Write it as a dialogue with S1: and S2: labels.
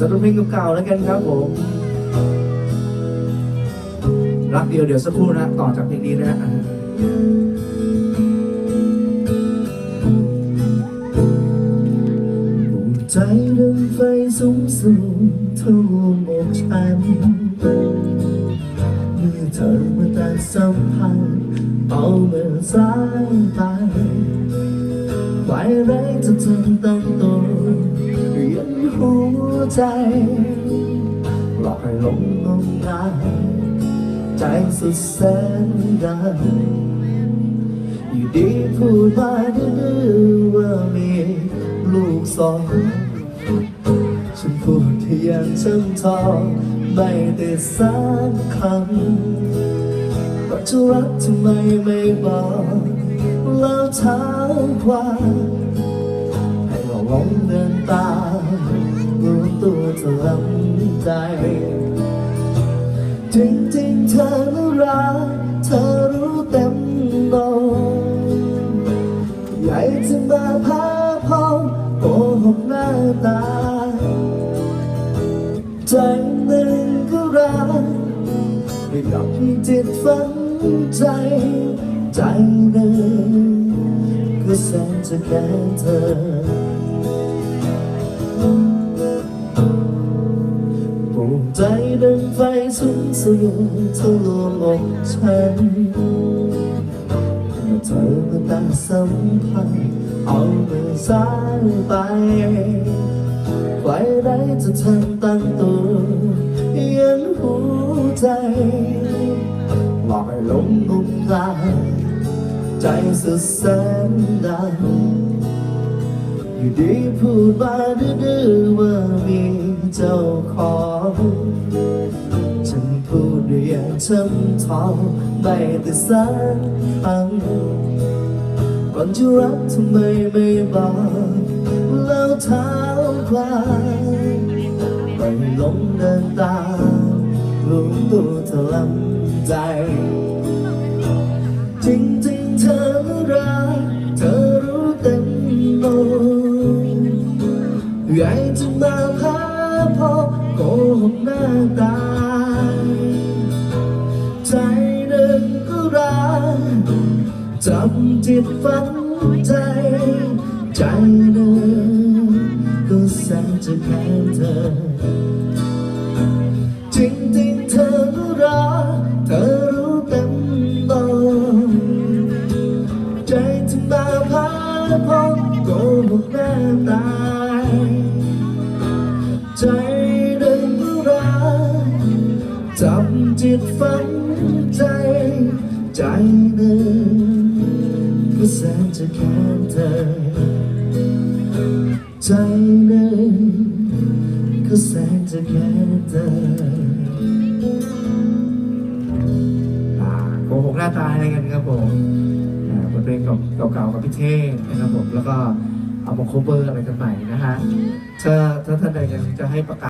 S1: กับเพลงเก่าๆแล้วกันครับผม รักเดียวเดี๋ยวสักครู่นะ ต่อจากเพลงนี้นะฮะใจเรื่องไฟสูงสูงท่วมอกฉัน เมื่อเธอมาแต่สัมพันธ์เอาเมื่อสายไปไว้ไรจะทำตั้งตัวยันหั วใจ หลอกให้หลงงมงายใจสุดแสนดังอยู่ดีพูดมาดื้อว่ามีลูกสอง ฉันพูดที่ยังช่างทองไม่ได้สักคำว่าจะรักทำไมไม่บอก แล้วถามควา ลำใจ จริงๆเธอน่ารักเธอรู้เต็มนอนอยากจะมาพาพองโกหกหน้าตา ใจหนึ่งก็รักไม่หลับจิตฝังใจ ใจหนึ่งก็แสนจะแค่เธอ ใจดังไฟสูงสูงทะลวงอกฉันเมื่อเธอมาตั้งสัมพันธ์เอามือสายไปไว้ไรจะทำตั้งตัวยันหัวใจหลอกให้ลงงมงายใจสุดแสนดัง อยู่ดีพูดมาดื้อว่ามีเจ้าของฉันพูดด้วยอย่างช้ำทองไม่แต่สักครั้งก่อนจะรักทำไมไม่บอกแล้วเท้าความไปลงเดินตามรู้ตัวเธอลำใจ มาพาพอโกหกหน้าตา ใจหนึ่งก็รักจำจิตฝังใจ ใจหนึ่งก็แสนจะแค้นเธอ จับจิตฝังใจ ใจหนึ่งก็แสนจะแค้นเธอ ใจหนึ่งก็แสนจะแค้นเธออ่าโกหกหน้าตายอะไรกันครับผมอ่าบทเพลงเก่าๆกับพี่เท่งนะครับผม แล้วก็เอามาโคเวอร์อะไรกันใหม่นะฮะ ถ้าถ้าท่านใดยังจะให้ประกาศ